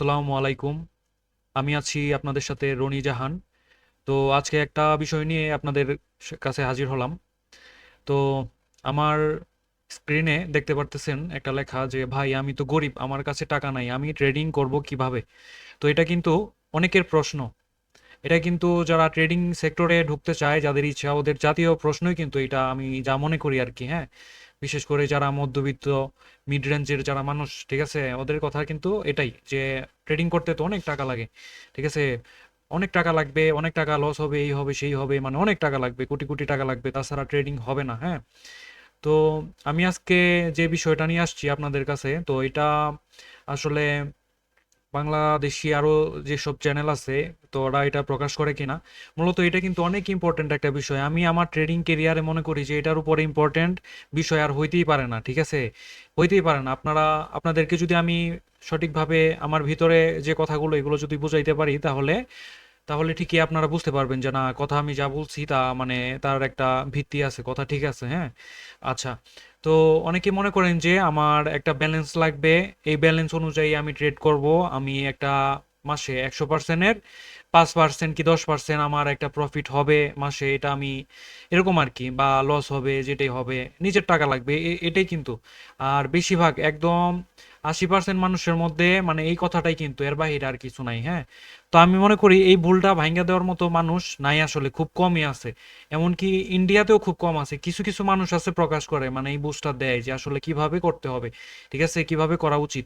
আসসালামু আলাইকুম। আমি আছি আপনাদের সাথে রনি জাহান। তো আজকে একটা বিষয় নিয়ে আপনাদের কাছে হাজির হলাম। তো আমার স্ক্রিনে দেখতে পারতেছেন একটা লেখা যে, ভাই, আমি তো গরিব, আমার কাছে টাকা নাই, আমি ট্রেডিং করব কীভাবে? তো এটা কিন্তু অনেকের প্রশ্ন। এটা কিন্তু যারা ট্রেডিং সেক্টরে ঢুকতে চায়, যাদের ইচ্ছা, ওদের জাতীয় প্রশ্নই কিন্তু এটা। আমি যা মনে করি আর কি হ্যাঁ? বিশেষ করে যারা মধ্যবিত্ত মিড রেঞ্জের যারা মানুষ, ঠিক আছে? ওদের কথা কিন্তু এটাই যে ট্রেডিং করতে তো অনেক টাকা লাগে, ঠিক আছে? অনেক টাকা লাগবে, অনেক টাকা লস হবে, এই হবে, সেই হবে মানে অনেক টাকা লাগবে, কোটি কোটি টাকা লাগবে, তাছাড়া ট্রেডিং হবে না হ্যাঁ? তো আমি আজকে যে বিষয়টা নিয়ে আসছি আপনাদের কাছে, তো এটা আসলে বাংলাদেশি আরও যেসব চ্যানেল আছে, তো ওরা এটা প্রকাশ করে কিনা? মূলত এটা কিন্তু অনেক ইম্পর্টেন্ট একটা বিষয়। আমি আমার ট্রেডিং কেরিয়ারে মনে করি যে এটার উপরে ইম্পর্টেন্ট বিষয় আর হইতেই পারে না, ঠিক আছে? হইতেই পারে না। আপনারা, আপনাদেরকে যদি আমি সঠিকভাবে আমার ভিতরে যে কথাগুলো, এগুলো যদি বুঝাইতে পারি তাহলে তাহলে ঠিকই আপনারা বুঝতে পারবেন যে, না, কথা আমি যা বলছি তা মানে তার একটা ভিত্তি আছে, কথা ঠিক আছে হ্যাঁ? আচ্ছা তো অনেকে মনে করেন যে, আমার একটা ব্যালেন্স লাগবে, এই ব্যালেন্স অনুযায়ী আমি ট্রেড করব, আমি একটা মাসে একশো পার্সেন্টের পাঁচ পার্সেন্ট কি দশ পার্সেন্ট আমার একটা প্রফিট হবে মাসে, এটা আমি এরকম আর কি, বা লস হবে, যেটাই হবে, নিজের টাকা লাগবে এটাই কিন্তু। আর বেশিরভাগ একদম আশি পার্সেন্ট মানুষের মধ্যে মানে এই কথাটাই কিন্তু এর বাহিরে আর কিছু নাই হ্যাঁ? তো আমি মনে করি এই ভুলটা ভাঙিয়ে দেওয়ার মতো মানুষ নাই আসলে, খুব কমই আছে। এমনকি ইন্ডিয়াতেও খুব কম আছে। কিছু কিছু মানুষ আছে প্রকাশ করে মানে এই বুস্টার দেয় যে আসলে কীভাবে করতে হবে, ঠিক আছে? কীভাবে করা উচিত?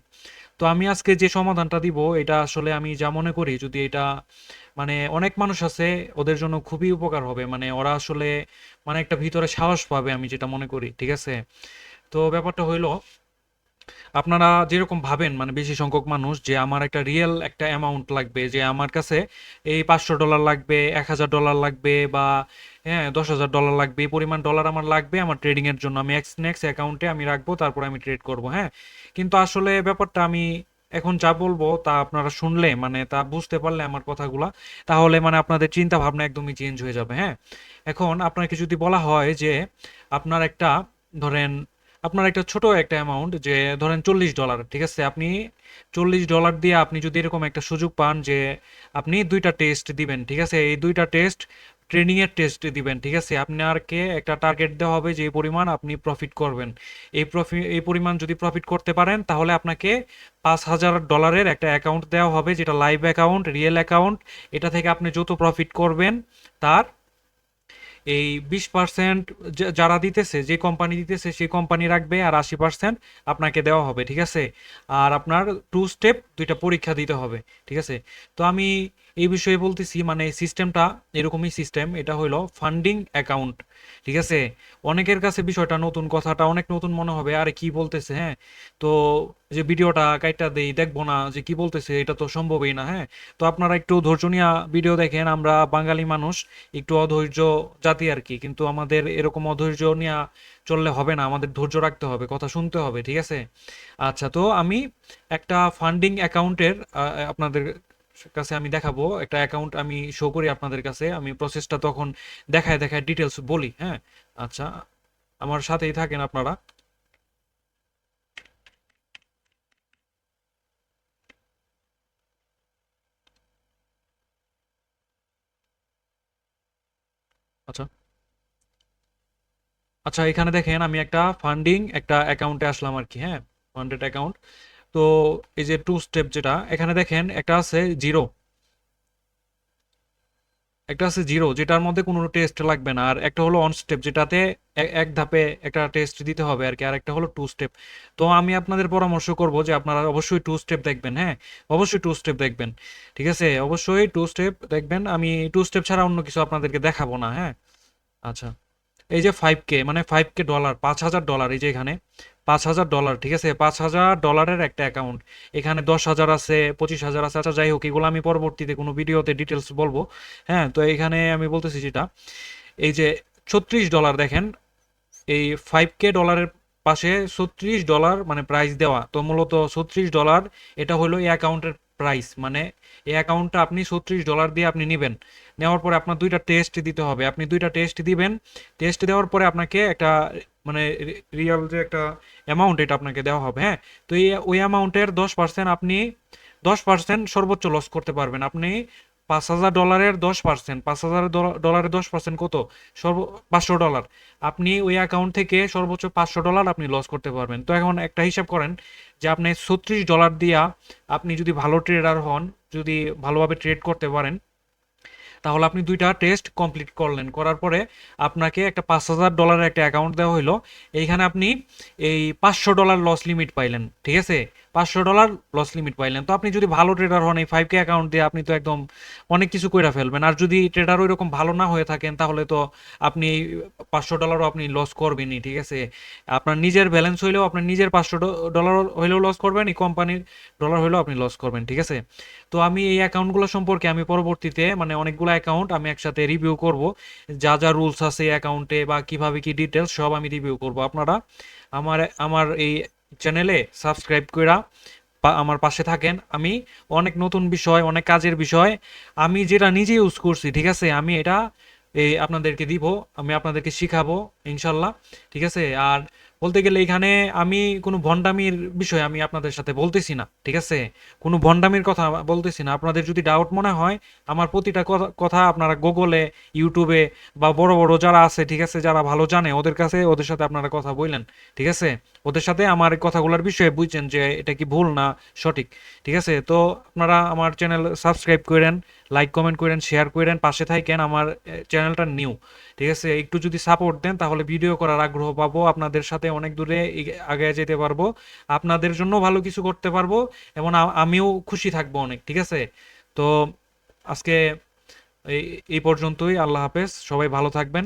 তো আমি আজকে যে সমাধানটা দিব, এটা আসলে আমি যা মনে করি, যদি এটা মানে অনেক মানুষ আছে, ওদের জন্য খুবই উপকার হবে। মানে ওরা আসলে মানে একটা ভিতরে সাহস পাবে, আমি যেটা মনে করি, ঠিক আছে? তো ব্যাপারটা হইল আপনারা যেরকম ভাবেন মানে বেশি সংখ্যক মানুষ, যে আমার একটা রিয়েল একটা অ্যামাউন্ট লাগবে, যে আমার কাছে এই পাঁচশো ডলার লাগবে, এক হাজার ডলার লাগবে বা হ্যাঁ দশ হাজার ডলার লাগবে, এই পরিমাণ ডলার আমার লাগবে, আমার ট্রেডিংয়ের জন্য আমি এক্স নেক্স অ্যাকাউন্টে আমি রাখব, তারপর আমি ট্রেড করব হ্যাঁ? কিন্তু আসলে ব্যাপারটা আমি এখন যা বলব তা আপনারা শুনলে মানে তা বুঝতে পারলে আমার কথাগুলা, তাহলে মানে আপনাদের চিন্তা ভাবনা একদমই চেঞ্জ হয়ে যাবে হ্যাঁ? এখন আপনাকে যদি বলা হয় যে, আপনার একটা, ধরেন আপনার একটা ছোট একটা অ্যামাউন্ট যে ধরেন চল্লিশ ডলার ঠিক আছে? আপনি চল্লিশ ডলার দিয়ে আপনি যদি এরকম একটা সুযোগ পান যে আপনি দুইটা টেস্ট দিবেন, ঠিক আছে? এই দুইটা টেস্ট ট্রেনিংয়ের টেস্ট দিবেন, ঠিক আছে? আপনারকে একটা টার্গেট দেওয়া হবে যে পরিমাণ আপনি প্রফিট করবেন। এই প্রফিট এই পরিমাণ যদি প্রফিট করতে পারেন, তাহলে আপনাকে পাঁচ হাজার ডলারের একটা অ্যাকাউন্ট দেওয়া হবে, যেটা লাইভ অ্যাকাউন্ট রিয়েল অ্যাকাউন্ট এটা থেকে আপনি যত প্রফিট করবেন, তার এই বিশ পার্সেন্ট যারা দিতেছে, যে কোম্পানি দিতেছে সেই কোম্পানি রাখবে আর আশি পার্সেন্ট আপনাকে দেওয়া হবে, ঠিক আছে? আর আপনার টু স্টেপ দুইটা পরীক্ষা দিতে হবে, ঠিক আছে? তো আমি এই বিষয়ে বলতেছি মানে সিস্টেমটা এরকমই সিস্টেম এটা হলো ফান্ডিং অ্যাকাউন্ট ঠিক আছে? অনেকের কাছে বিষয়টা নতুন, কথাটা অনেক নতুন মনে হবে, আরে কি বলতেছে হ্যাঁ? তো যে ভিডিওটা কাইটা দেই, দেখব না যে কি বলতেছে, এটা তো সম্ভবই না হ্যাঁ? তো আপনারা একটু ধৈর্য নিয়ে ভিডিও দেখেন, আমরা বাঙালি মানুষ, একটু অধৈর্য জাতি আর কি, কিন্তু আমাদের এরকম অধৈর্য নিয়ে চললে হবে না, আমাদের ধৈর্য রাখতে হবে, কথা শুনতে হবে, ঠিক আছে? আচ্ছা তো আমি একটা ফান্ডিং অ্যাকাউন্টের আপনাদের কাছে আমি দেখাবো, একটা অ্যাকাউন্ট আমি শো করি আপনাদের কাছে, আমি প্রসেসটা তখন দেখায় দেখায় ডিটেলস বলি হ্যাঁ? আচ্ছা আমার সাথেই থাকেন আপনারা। আচ্ছা। আচ্ছা এখানে দেখেন আমি একটা ফান্ডিং একটা অ্যাকাউন্টে আসলাম আর কি হ্যাঁ? ফান্ডেড অ্যাকাউন্ট তো এই যে টু স্টেপ যেটা, এখানে দেখেন একটা আছে জিরো একটা আছে জিরো যেটার মধ্যে কোনো টেস্ট লাগবে না। আর একটা হলো অন স্টেপ যেটাতে এক ধাপে একটা টেস্ট দিতে হবে আর কি, আর একটা হলো টু স্টেপ তো আমি আপনাদের পরামর্শ করব যে আপনারা অবশ্যই টু স্টেপ দেখবেন হ্যাঁ? অবশ্যই টু স্টেপ দেখবেন, ঠিক আছে? অবশ্যই টু স্টেপ দেখবেন। আমি টু স্টেপ ছাড়া অন্য কিছু আপনাদেরকে দেখাবো না হ্যাঁ? আচ্ছা। এই যে ফাইভ কে মানে ফাইভ কে ডলার পাঁচ হাজার ডলার এই যে এখানে। পাঁচ হাজার ডলার ঠিক আছে? পাঁচ হাজার ডলারের একটা অ্যাকাউন্ট এখানে দশ হাজার আছে, পঁচিশ হাজার আছে। আচ্ছা যাই হোক, এগুলো আমি পরবর্তীতে কোনো ভিডিওতে ডিটেলস বলব। হ্যাঁ তো এখানে আমি বলতেছি যেটা, এই যে ছত্রিশ ডলার দেখেন, এই ফাইভ কে ডলারের পাশে ছত্রিশ ডলার মানে প্রাইস দেওয়া। তো মূলত ছত্রিশ ডলার এটা হলো এই অ্যাকাউন্টের প্রাইস মানে এই অ্যাকাউন্টটা আপনি ছত্রিশ ডলার দিয়ে আপনি নেবেন। নেওয়ার পরে আপনার দুইটা টেস্ট দিতে হবে। আপনি দুইটা টেস্ট দিবেন। টেস্ট দেওয়ার পরে আপনাকে একটা মানে রিয়াল যে একটা অ্যামাউন্ট এটা আপনাকে দেওয়া হবে হ্যাঁ? তো এই, ওই অ্যামাউন্টের দশ পার্সেন্ট আপনি দশ পার্সেন্ট সর্বোচ্চ লস করতে পারবেন। আপনি পাঁচ হাজার ডলারের দশ পার্সেন্ট পাঁচ হাজার ডলারের দশ পার্সেন্ট কত? সর্ব, পাঁচশো ডলার আপনি ওই অ্যাকাউন্ট থেকে সর্বোচ্চ পাঁচশো ডলার আপনি লস করতে পারবেন। তো এখন একটা হিসাব করেন যে আপনি ছত্রিশ ডলার দিয়া আপনি যদি ভালো ট্রেডার হন, যদি ভালোভাবে ট্রেড করতে পারেন, তাহলে আপনি দুইটা টেস্ট কমপ্লিট করলেন। করার পরে আপনাকে একটা পাঁচ হাজার ডলারের একটা অ্যাকাউন্ট দেওয়া হলো এইখানে আপনি এই পাঁচশো ডলার লস লিমিট পাইলেন, ঠিক আছে? পাঁচশো ডলার লস লিমিট পাইলেন। তো আপনি যদি ভালো ট্রেডার হন, এই ফাইভ কে অ্যাকাউন্ট দিয়ে আপনি তো একদম অনেক কিছু করে ফেলবেন। আর যদি ট্রেডার ওই রকম ভালো না হয়ে থাকেন, তাহলে তো আপনি পাঁচশো ডলারও আপনি লস করবেনই, ঠিক আছে? আপনার নিজের ব্যালেন্স হইলেও আপনার নিজের পাঁচশো ডলার হইলেও লস করবেন, এই কোম্পানির ডলার হইলেও আপনি লস করবেন, ঠিক আছে? তো আমি এই অ্যাকাউন্টগুলো সম্পর্কে আমি পরবর্তীতে মানে অনেকগুলো অ্যাকাউন্ট আমি একসাথে রিভিউ করব। যা যা রুলস আছে অ্যাকাউন্টে বা কীভাবে কি ডিটেলস সব আমি রিভিউ করব। আপনারা আমার আমার এই চ্যানেলে সাবস্ক্রাইব করা আমার পাশে থাকেন। আমি অনেক নতুন বিষয়, অনেক কাজের বিষয়, আমি যেটা নিজে ইউজ করছি, ঠিক আছে? আমি এটা আপনাদেরকে দিব, আমি আপনাদেরকে শিখাবো, ইনশাল্লাহ, ঠিক আছে? আর বলতে গেলে এখানে আমি কোনো ভণ্ডামির বিষয় আমি আপনাদের সাথে বলতেছি না, ঠিক আছে? কোনো ভণ্ডামির কথা বলতেছি না। আপনাদের যদি ডাউট মনে হয়, আমার প্রতিটা কথা আপনারা গুগলে ইউটিউবে বা বড় বড় যারা আছে, ঠিক আছে, যারা ভালো জানে, ওদের কাছে, ওদের সাথে আপনারা কথা বললেন, ঠিক আছে? ওদের সাথে আমার কথাগুলোর বিষয়ে বুঝছেন যে এটা কি ভুল না সঠিক, ঠিক আছে? তো আপনারা আমার চ্যানেল সাবস্ক্রাইব করেন, লাইক, কমেন্ট করেন, শেয়ার করেন, পাশে থাকেন আমার চ্যানেলটা নিউ, ঠিক আছে? একটু যদি সাপোর্ট দেন, তাহলে ভিডিও করার আগ্রহ পাবো আপনাদের সাথে। অনেক দূরে আগে যেতে পারব। আপনাদের জন্য ভালো কিছু করতে পারব এবং আমিও খুশি থাকব অনেক, ঠিক আছে? তো আজকে এই পর্যন্তই। আল্লাহ হাফেজ। সবাই ভালো থাকবেন।